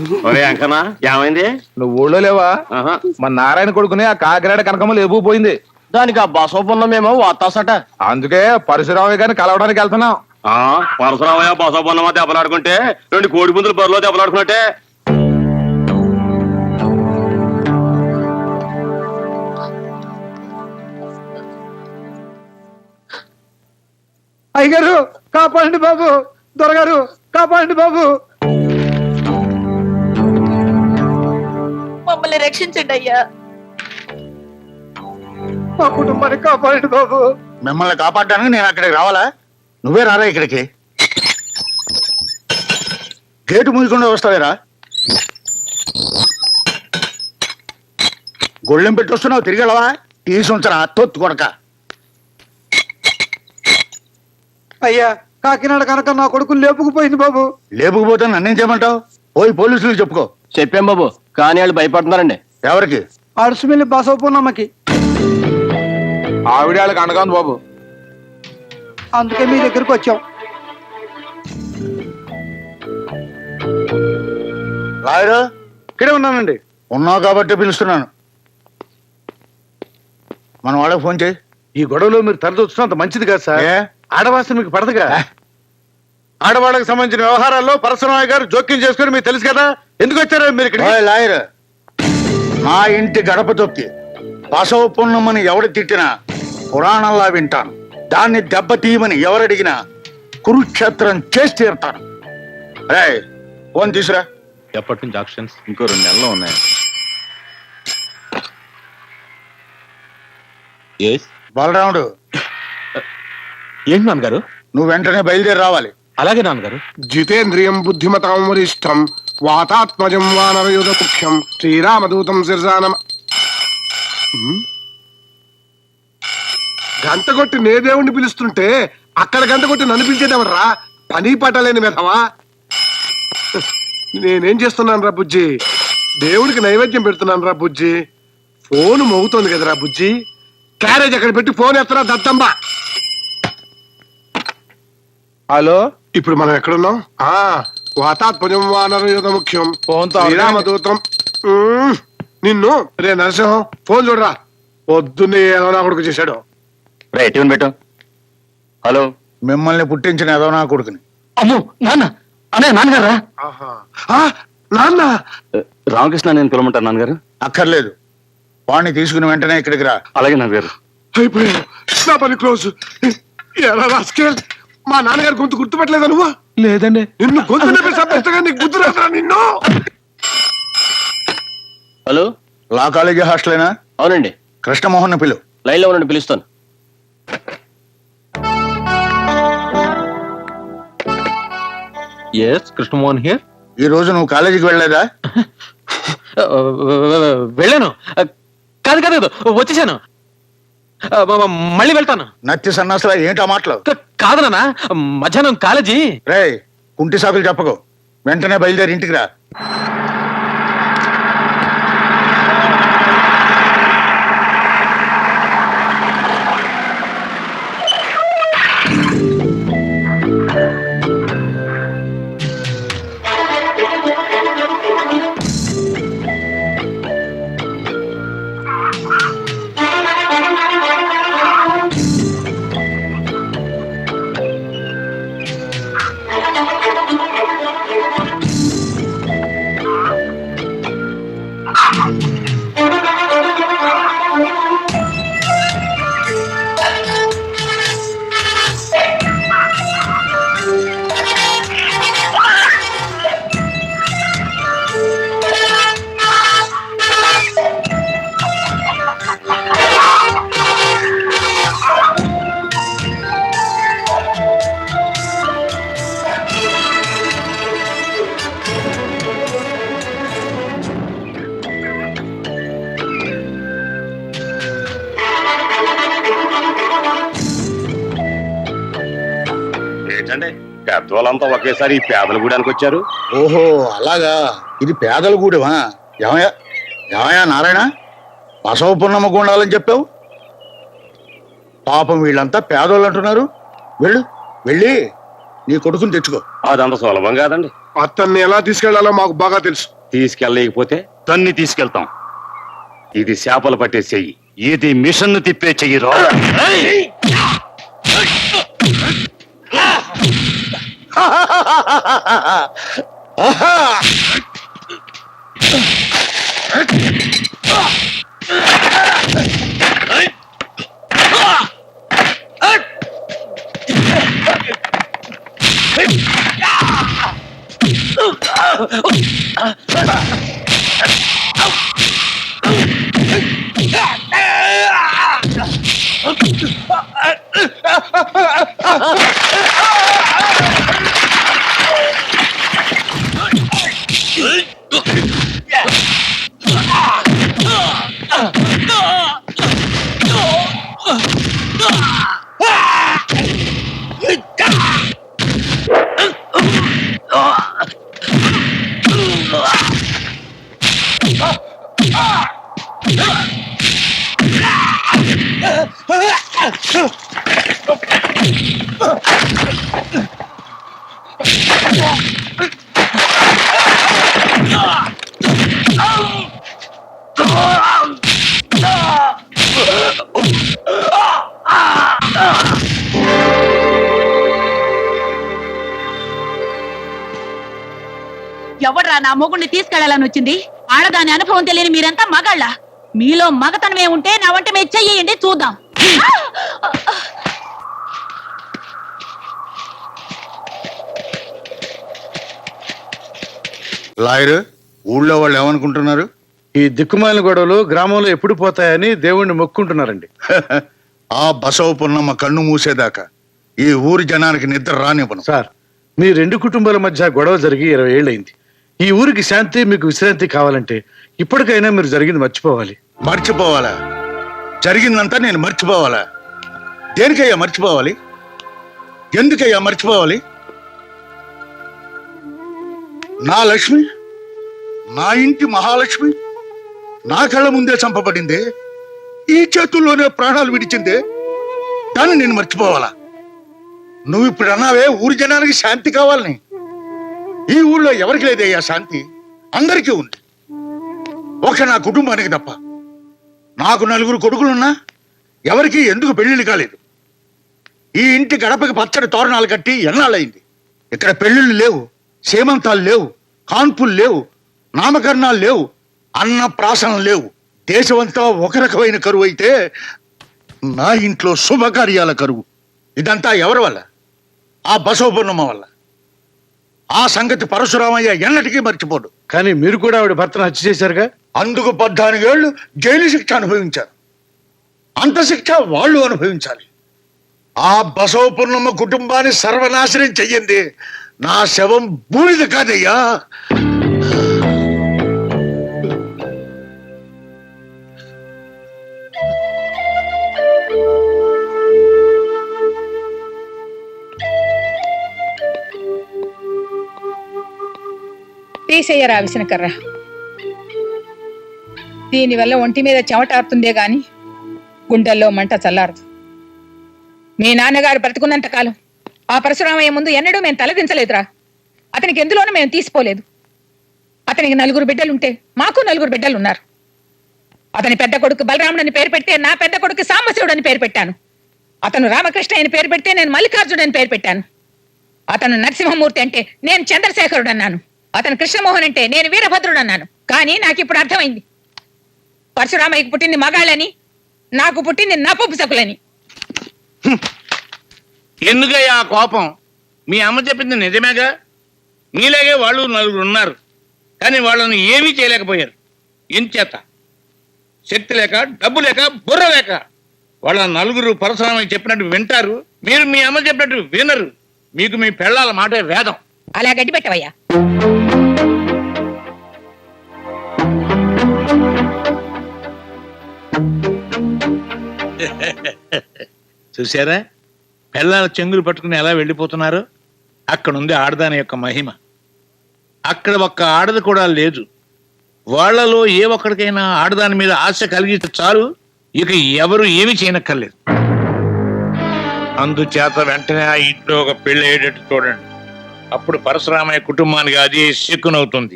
ఒరే అంకనా ఏమైంది? నువ్వు ఊళ్ళో లేవా? ఆహా. మన నారాయణ కొడుకుని ఆ కాకినాడ కనకమ్మ లేపుపోయింది దానికి ఆ బసోపన్నమేమో వాతాసట. అందుకే పరశురామయ్య గారిని కలవడానికి వెళ్తున్నాం. ఆ పరశురామయ్య బసోపన్నమా దెబ్బలాడుకుంటే? రెండు కోడి పుంజులు బరిలో దెబ్బలాడుకున్నట్టే. అయ్యగారు కాపాడండి బాబు. దొరగారు కాపాడండి బాబు. మమ్మల్ని రక్షించండి అయ్యా. మా కుటుంబాన్ని కాపాడండి బాబు. మిమ్మల్ని కాపాడడానికి నేను అక్కడికి రావాలా? నువ్వే రారా ఇక్కడికి? గేటు మూయకుండా వస్తావేరా? గొళ్ళెం పెట్టి వస్తున్నావు తిరిగి వెళ్ళవా? తీసి ఉంచరా తొత్తు కొడక. అయ్యా కాకినాడ కనుక నా కొడుకు లేపుకుపోయింది బాబు. లేపుకుపోతే నన్నేం చేయమంటావు? పోయి పోలీసులకు చెప్పుకో. చెప్పాం బాబు. కానీ వాళ్ళు భయపడుతున్నారండి. ఎవరికి? అడుసుమిల్లి బసవపూర్ణమ్మకి. ఆవిడ వాళ్ళకి అండగా ఉంది బాబు. అందుకే మీ దగ్గరికి వచ్చాం. రాయరు ఇక్కడే ఉన్నానండి. ఉన్నావు కాబట్టి పిలుస్తున్నాను. మన వాళ్ళకి ఫోన్ చేయి. ఈ గొడవలో మీరు తరదొచ్చినంత మంచిది కాదు సార్. ఏ? ఆడవాసన మీకు పడదుగా? ఆడవాళ్ళకి సంబంధించిన వ్యవహారాల్లో పరశురామయ్య గారు జోక్యం చేసుకుని మీకు తెలుసు కదా? ఎందుకు వచ్చారు మీరు ఇక్కడ లాయర్. నా ఇంటి గడప తొక్కి. బసవ పున్నమ్మని ఎవడు తిట్టినా పురాణంలా వింటాను. దాన్ని దెబ్బ తీయమని ఎవరడిగినా కురుక్షేత్రం చేసి తీరుతాను. రే ఫోన్ తీసురా. ఎప్పటి నుంచి ఆక్షన్స్? ఇంకో రెండు నెలలు ఉన్నాయి. బలరాముడు ఏంటి నాన్నగారు? నువ్వు వెంటనే బయలుదేరి రావాలి. అలాగే నాన్నగారు. జితేంద్రియం బుద్ధిమతాం వరిష్టం. వాతాత్మజం వానరయుధ ముఖ్యం శ్రీరామదూతం శిర్జానం గంట కొట్టి నే దేవుణ్ణి పిలుస్తుంటే అక్కడ గంట కొట్టి నన్ను పిలిచేదేమరా పని పట్టలేని మెధవా? నేనేం చేస్తున్నాను రా బుజ్జి? దేవుడికి నైవేద్యం పెడుతున్నాను రా బుజ్జి. ఫోన్ మోగుతోంది కదరా బుజ్జి. క్యారేజ్ అక్కడ పెట్టి ఫోన్ ఎత్తరా దద్దమ్మా హలో? ఇప్పుడు మనం ఎక్కడున్నాం? ఆ వాతాత్మజం వానరయుధ ముఖ్యం. శ్రీరామదూతం నిన్ను రే నరసింహం ఫోన్ చూడరా. పొద్దున్నే ఏదో నా కొడుకు చేశాడు. రైట్ పెట్టు. హలో. మిమ్మల్ని పుట్టించిన ఏదో నా కొడుకుని. అమ్ము నాన్న అనే నాన్నగారా? ఆహా. ఆ, నాన్న. రామకృష్ణ నేను పిలవమంటాను నాన్నగారు? అక్కర్లేదు. వాణ్ణి తీసుకుని వెంటనే ఇక్కడికి రా. అలాగే నాన్నగారు. అయిపోయాను. నా పని క్లోజ్. ఎలా రాసుకెళ్ళి మా నాన్నగారు గొంతు గుర్తుపట్టలేదా నువ్వు? లేదండి. నిన్ను గొంతు నొప్పి చంపేస్తగా? నీకు గుర్తు రాదురా నిన్ను? హలో? లా కాలేజీ హాస్టలేనా? అవునండి. కృష్ణమోహన్ పిలు. లైన్లో ఉండండి పిలుస్తాను. ఎస్ కృష్ణమోహన్ హియర్ ఈ రోజు నువ్వు కాలేజీకి వెళ్ళలేదా? వెళ్ళాను. కాదు కాదు వచ్చేసాను. మళ్ళీ వెళ్తాను. నత్తి సన్నాసులా ఏంటా మాటలు? కాదు నాన్న మధ్యాహ్నం కాలేజీ. రే కుంటి సాకులు చెప్పకు. వెంటనే బయలుదేరి ఇంటికి రా. పెద్దవాళ్ళంతా ఒకేసారి ఈ పేదల గూడానికి వచ్చారు. ఓహో అలాగా? ఇది పేదల గూడెమా? ఏమయ్యా? ఏమయ్యా నారాయణ? బసవ పున్నమ్మ గుండాలని చెప్పావు? పాపం వీళ్ళంతా పేదోళ్ళు అంటున్నారు. వెళ్ళు వెళ్ళి నీ కొడుకుని తెచ్చుకో. అదంత సులభం కాదండి. అతన్ని ఎలా తీసుకెళ్ళాలో మాకు బాగా తెలుసు. తీసుకెళ్ళలేకపోతే తన్ని తీసుకెళ్తాం. ఇది చేపలు పట్టే చెయ్యి. ఇది మిషన్ తిప్పే చెయ్యి రా. Ah! ఎవడ్రా నా మొగుడిని తీసుకెళ్ళాలని వచ్చింది? ఆడదాని అనుభవం తెలియని మీరంతా మగాళ్ళ? మీలో మగతనమే ఉంటే నా వంట మీద చెయ్యండి చూద్దాం. లాయర్ ఊళ్ళో వాళ్ళు ఏమనుకుంటున్నారు? ఈ దిక్కుమాలిన గొడవలు గ్రామంలో ఎప్పుడు పోతాయని దేవుణ్ణి మొక్కుంటున్నారండి. ఆ బసవ పున్నమ్మ కన్ను మూసేదాకా ఈ ఊరి జనానికి నిద్ర రానివ్వను. సార్ మీ రెండు కుటుంబాల మధ్య గొడవ జరిగి ఇరవై ఏళ్ళైంది ఈ ఊరికి శాంతి మీకు విశ్రాంతి కావాలంటే ఇప్పటికైనా మీరు జరిగింది మర్చిపోవాలి. మర్చిపోవాలా? జరిగిందంతా నేను మర్చిపోవాలా? దేనికయ్యా మర్చిపోవాలి? ఎందుకయ్యా మర్చిపోవాలి? నా లక్ష్మి? నా ఇంటి మహాలక్ష్మి? నా కళ్ళ ముందే చంపబడిందే ఈ చేతుల్లోనే ప్రాణాలు విడిచిందే దాన్ని నేను మర్చిపోవాలా? నువ్వు ఇప్పుడు అన్నావే ఊరి జనానికి శాంతి కావాలని. ఈ ఊళ్ళో ఎవరికి లేదయ్యా శాంతి? అందరికీ ఉంది. ఒక నా కుటుంబానికి తప్ప. నాకు నలుగురు కొడుకులున్నా ఎవరికి ఎందుకు పెళ్ళిళ్ళు కాలేదు? ఈ ఇంటి గడపకి పచ్చడి తోరణాలు కట్టి ఎన్నాళ్ళయింది? ఇక్కడ పెళ్ళిళ్ళు లేవు సేమంతాలు లేవు కాన్పులు లేవు నామకరణాలు లేవు అన్న ప్రాసనం లేవు. దేశమంతా ఒక రకమైన కరువు అయితే నా ఇంట్లో శుభకార్యాల కరువు. ఇదంతా ఎవరి వల్ల? ఆ బసవపూర్ణమ్మ వల్ల. ఆ సంగతి పరశురామయ్య ఎన్నటికీ మర్చిపోడు. కానీ మీరు కూడా ఆవిడ భర్తను హత్య చేశారుగా? అందుకు పద్నాలుగేళ్ళు జైలు శిక్ష అనుభవించారు. అంత శిక్ష వాళ్ళు అనుభవించాలి. ఆ బసవ పూర్ణమ్మ కుటుంబాన్ని సర్వనాశనం చెయ్యింది నా శవం బూడిద కాదయ్యా. తీసేయరా విసనకర్ర. దీనివల్ల ఒంటి మీద చెమటారుతుందే గాని గుండెల్లో మంట చల్లారదు. మీ నాన్నగారు బ్రతుకున్నంత కాలం ఆ పరశురామయ్య ముందు ఎన్నడూ మేము తలదించలేదురా. అతనికి ఎందులోనూ మేము తీసిపోలేదు. అతనికి నలుగురు బిడ్డలుంటే మాకు నలుగురు బిడ్డలు ఉన్నారు అతని పెద్ద కొడుకు బలరాముడని పేరు పెడితే నా పెద్ద కొడుకు సాంబశివుడని అని పేరు పెట్టాను. అతను రామకృష్ణ అని పేరు పెడితే నేను మల్లికార్జునని అని పేరు పెట్టాను. అతను నరసింహమూర్తి అంటే నేను చంద్రశేఖరుడు అన్నాను అతను కృష్ణమోహన్ అంటే నేను వీరభద్రుడు అన్నాను కానీ నాకు ఇప్పుడు అర్థమైంది. పరశురామయ్యకు పుట్టింది మగాళ్ళని నాకు పుట్టింది నపుంసకులని. ఎందుకయ్యా ఆ కోపం? మీ అమ్మ చెప్పింది నిజమేగా? మీలాగే వాళ్ళు నలుగురు ఉన్నారు. కానీ వాళ్ళని ఏమీ చేయలేకపోయారు. ఎంచేత శక్తి లేక డబ్బు లేక బుర్ర లేక. వాళ్ళ నలుగురు పరశురామయ్య చెప్పినట్టు వింటారు. మీరు మీ అమ్మ చెప్పినట్టు వినరు. మీకు మీ పెళ్ళాల మాటే వేదం. అలా గడ్డిపెట్టవయ్యా. చూసారా పిల్లల చెంగులు పట్టుకుని ఎలా వెళ్ళిపోతున్నారు? అక్కడ ఉంది ఆడదాని యొక్క మహిమ. అక్కడ ఒక్క ఆడది కూడా లేదు. వాళ్ళలో ఏ ఒక్కడికైనా ఆడదాని మీద ఆశ కలిగితే చాలు ఇక ఎవరు ఏమి చేయనక్కర్లేదు. అందుచేత వెంటనే ఆ ఇంట్లో ఒక పెళ్ళి అయ్యేటట్టు చూడండి. అప్పుడు పరశురామయ్య కుటుంబానికి అదే శక్కునవుతుంది